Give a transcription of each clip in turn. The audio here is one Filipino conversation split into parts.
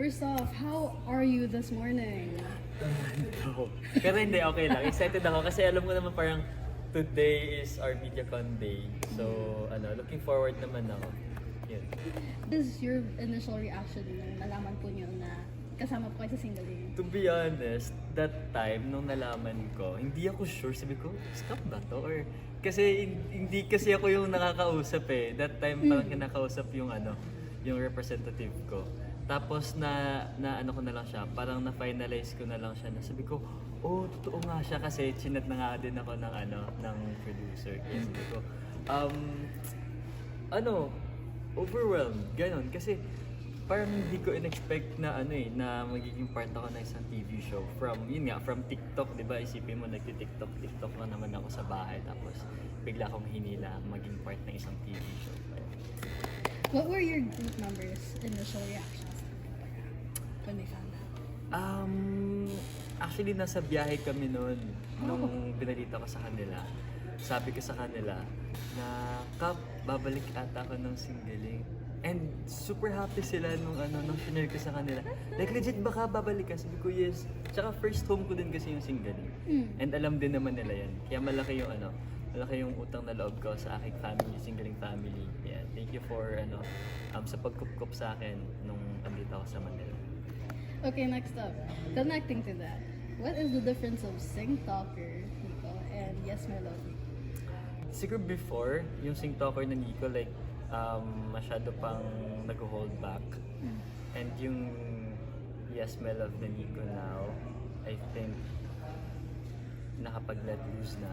First off, how are you this morning? Pero hindi, okay lang. Excited ako kasi alam ko naman parang today is our MediaCon day. So, ano, looking forward naman ako. Yun. This is your initial reaction nung nalaman po niyo na kasama po kayo sa singling. To be honest, that time, nung nalaman ko, hindi ako sure. Sabi ko, stop ba to? Or, kasi hin- hindi kasi ako yung nakakausap eh. That time, parang kinakausap yung ano, yung representative ko. Tapos na, na ano ko na lang siya, parang na-finalize ko na lang siya na sabi ko, oh, totoo nga siya kasi chinat na nga din ako ng ano, ng producer. Kaya sabi ko, um, ano, overwhelmed, ganon. Kasi parang hindi ko in-expect na ano eh, na magiging part ako ng isang TV show. From, yun nga, from TikTok, di ba? Isipin mo, nagti-TikTok, TikTok lang naman ako sa bahay. Tapos bigla akong hinila maging part ng isang TV show. What were your group members' initial reactions actually, nasa biyahe kami noon nung binalita ko sa kanila. Sabi ko sa kanila na, Kap, babalik ata ako ng singling. And super happy sila nung ano, nung shinare ko sa kanila. Like, legit baka babalik ka? Sabi ko, yes. Tsaka first home ko din kasi yung singling. Mm. And alam din naman nila yan. Kaya malaki yung ano, malaki yung utang na loob ko sa aking family, singling family. Yeah, thank you for ano, um, sa pagkup sa akin nung andito ako sa Manila. Okay, next up. Connecting to that, what is the difference of Sing Talker, Nico, and Yes My Love? Siguro before, yung sing talker na Nico, like, um, masyado pang nag-hold back. And yung Yes My Love na Nico now, I think, nakapag-let loose na.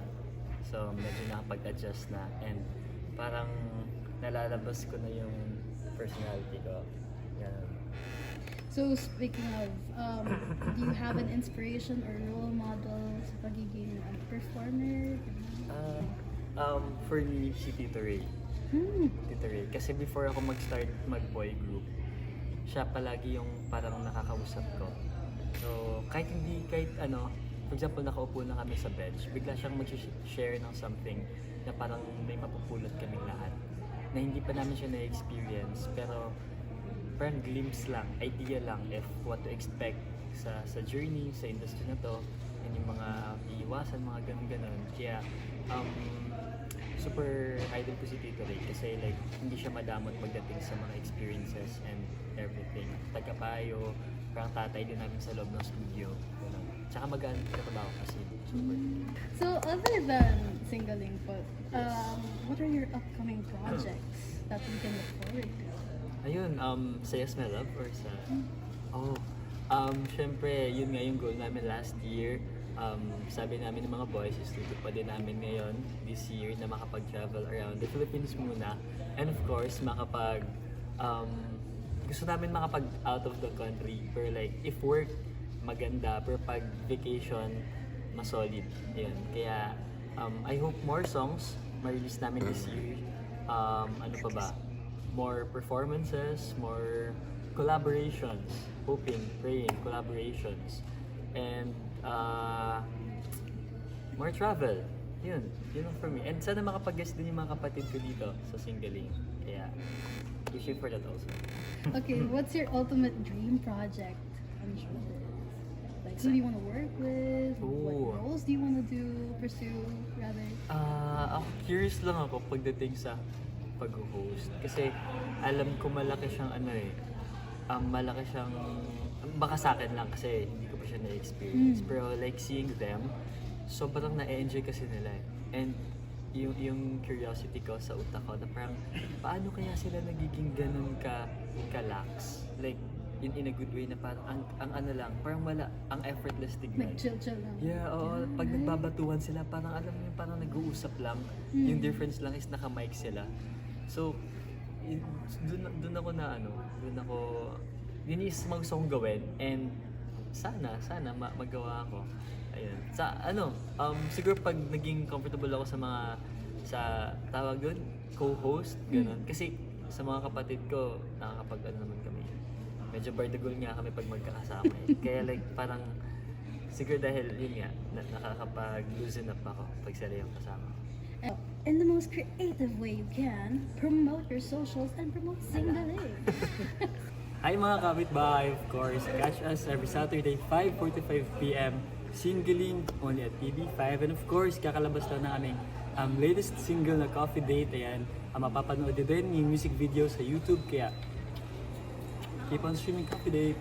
So, medyo nakapag-adjust na. And parang nalalabas ko na yung personality ko. So, speaking of, um, do you have an inspiration or role model sa pagiging um, performer? Ah, um, for me, si Tito Ray. Hmm. Tito Ray. Kasi before ako mag-start mag-boy group, siya palagi yung parang nakakausap ko. So, kahit hindi, kahit ano, for example, nakaupo na kami sa bench, bigla siyang mag-share ng something na parang may mapupulot kaming lahat. Na hindi pa namin siya na-experience, pero parang glimpse lang, idea lang if what to expect sa sa journey, sa industry na to, and yung mga iiwasan, mga ganun-ganun. Kaya, um, super idol ko si Tito Ray kasi like hindi siya madamot pagdating sa mga experiences and everything. Tagapayo, parang tatay din namin sa loob ng studio. Tsaka magaan katrabaho kasi. Super. So, other than singling po, um, what are your upcoming projects that we can look forward to? Ayun, um, sa Yes My Love or sa... Oh, um, syempre, yun nga yung goal namin last year. Um, sabi namin ng mga boys, is tutupad din namin ngayon, this year, na makapag-travel around the Philippines muna. And of course, makapag... Um, gusto namin makapag out of the country. Pero like, if work, maganda. Pero pag vacation, mas solid. Yun. Kaya, um, I hope more songs ma-release namin this year. Um, ano pa ba? More performances, more collaborations, hoping, praying, collaborations, and uh, more travel. Yun, yun for me. And sana makapag-guest din yung mga kapatid ko dito sa singling. Kaya, wishing for that also. Okay, what's your ultimate dream project? I'm sure. Like, who do you want to work with? Ooh. What roles do you want to do, pursue, rather? Ah, ako curious lang ako pagdating sa pag-host. Kasi alam ko malaki siyang ano eh. Um, malaki siyang, baka sa akin lang kasi hindi ko pa siya na-experience. Mm. Pero like seeing them, sobrang na-enjoy kasi nila eh. And yung, yung curiosity ko sa utak ko na parang paano kaya sila nagiging ganun ka ka-lax? Like, in, in a good way na parang ang, ang ano lang, parang wala, ang effortless tignan. Like, chill-chill lang. Yeah, oo. Pag nagbabatuhan sila, parang alam mo yung parang nag-uusap lang. Mm. Yung difference lang is naka-mic sila. So, dun, dun ako na ano, dun ako, yun is gusto kong gawin. And sana, sana ma- magawa ako. Ayun. Sa ano, um, siguro pag naging comfortable ako sa mga, sa tawag doon, co-host, ganun. Kasi sa mga kapatid ko, nakakapag ano naman kami. Medyo bardagol nga kami pag magkakasama. eh. Kaya like parang Siguro dahil yun nga, na, nakakapag-loosen up ako pag sila yung kasama. In the most creative way you can, promote your socials and promote singling. Hi mga kapitbahay, of course. Catch us every Saturday, 5.45pm. Singling, only at TV5. And of course, kakalabas lang ng aming um, latest single na Coffee Date. Ayan, um, mapapanood din yung music video sa YouTube. Kaya, keep on streaming Coffee Date.